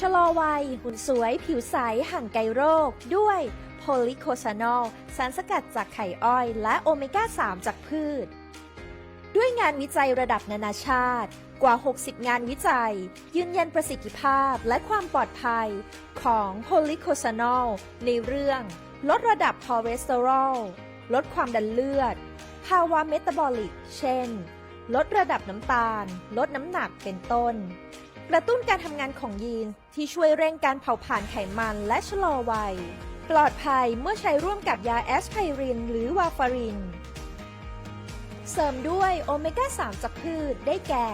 ชะลอวัย หุ่นสวย ผิวใส ห่างไกลโรค ด้วยโพลิโคซานอล สารสกัดจากไข่อ้อย และโอเมก้า 3 จากพืช ด้วยงานวิจัยระดับนานาชาติ กว่า 60 งานวิจัย ยืนยันประสิทธิภาพและความปลอดภัย ของโพลิโคซานอล ในเรื่อง ลดระดับคอเลสเตอรอล ลดความดันเลือด ภาวะเมตาบอลิก เช่น ลดระดับน้ำตาล ลดน้ำหนักเป็นต้น กระตุ้นการทำงานของยีนที่ช่วยเร่งการเผาผลาญไขมันและชะลอวัย ปลอดภัยเมื่อใช้ร่วมกับยาแอสไพริน หรือวาฟาริน เสริมด้วยโอเมก้า 3 จากพืชได้แก่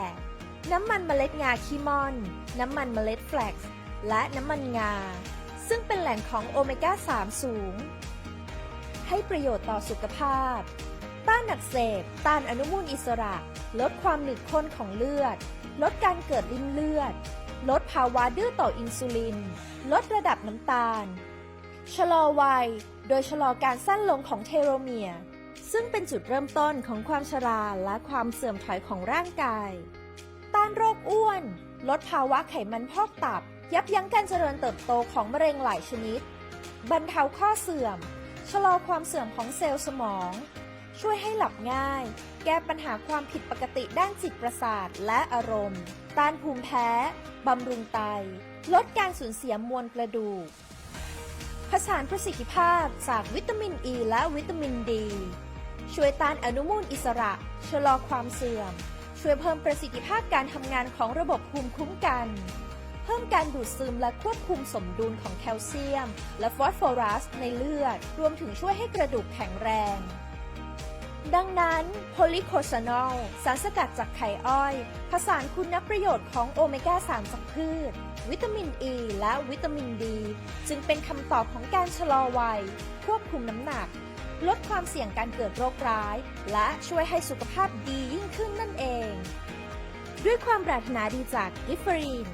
น้ำมันเมล็ดงาคีมอน น้ำมันเมล็ดแฟลกซ์และน้ำมันงา ซึ่งเป็นแหล่งของโอเมก้า 3 สูง ให้ประโยชน์ต่อสุขภาพ ต้านอักเสบ ต้านอนุมูลอิสระ ลดความหนืดข้นของเลือด ลดการเกิดริ่มเลือด ลดภาวะดื้อต่ออินซูลิน ลดระดับน้ำตาล ชะลอวัย โดยชะลอการสั้นลงของเทโลเมียร์ซึ่งเป็นจุดเริ่มต้นของความชราและความเสื่อมถอยของร่างกาย ต้านโรคอ้วน ลดภาวะไขมันพอกตับ ยับยั้งการเจริญเติบโตของมะเร็งหลายชนิด บรรเทาข้อเสื่อม ชะลอความเสื่อมของเซลล์สมอง ช่วยให้หลับง่าย แก้ปัญหาความผิดปกติด้านจิตประสาทและอารมณ์ ต้านภูมิแพ้ บำรุงไต ลดการสูญเสียมวลกระดูก ผสานประสิทธิภาพจากวิตามินอ e ีและวิตามินดี ช่วยต้านอนุมูลอิสระ ชะลอความเสื่อม ช่วยเพิ่มประสิทธิภาพการทำงานของระบบภูมิคุ้มกัน เพิ่มการดูดซึมและควบคุมสมดุลของแคลเซียม และฟอสฟอรัสในเลือด รวมถึงช่วยให้กระดูกแข็งแรง ดังนั้นโพลิโคซานอลสารสกัดจากไข่อ้อย ผสานคุณประโยชน์ของโอเมก้า 3 จากพืช วิตามินอ e ีและวิตามินดีจึงเป็นคำตอบของการชะลอวัย ควบคุมน้ำหนัก ลดความเสี่ยงการเกิดโรคร้าย และช่วยให้สุขภาพดียิ่งขึ้นนั่นเอง ด้วยความปรารถนาดีจากกิฟฟรีน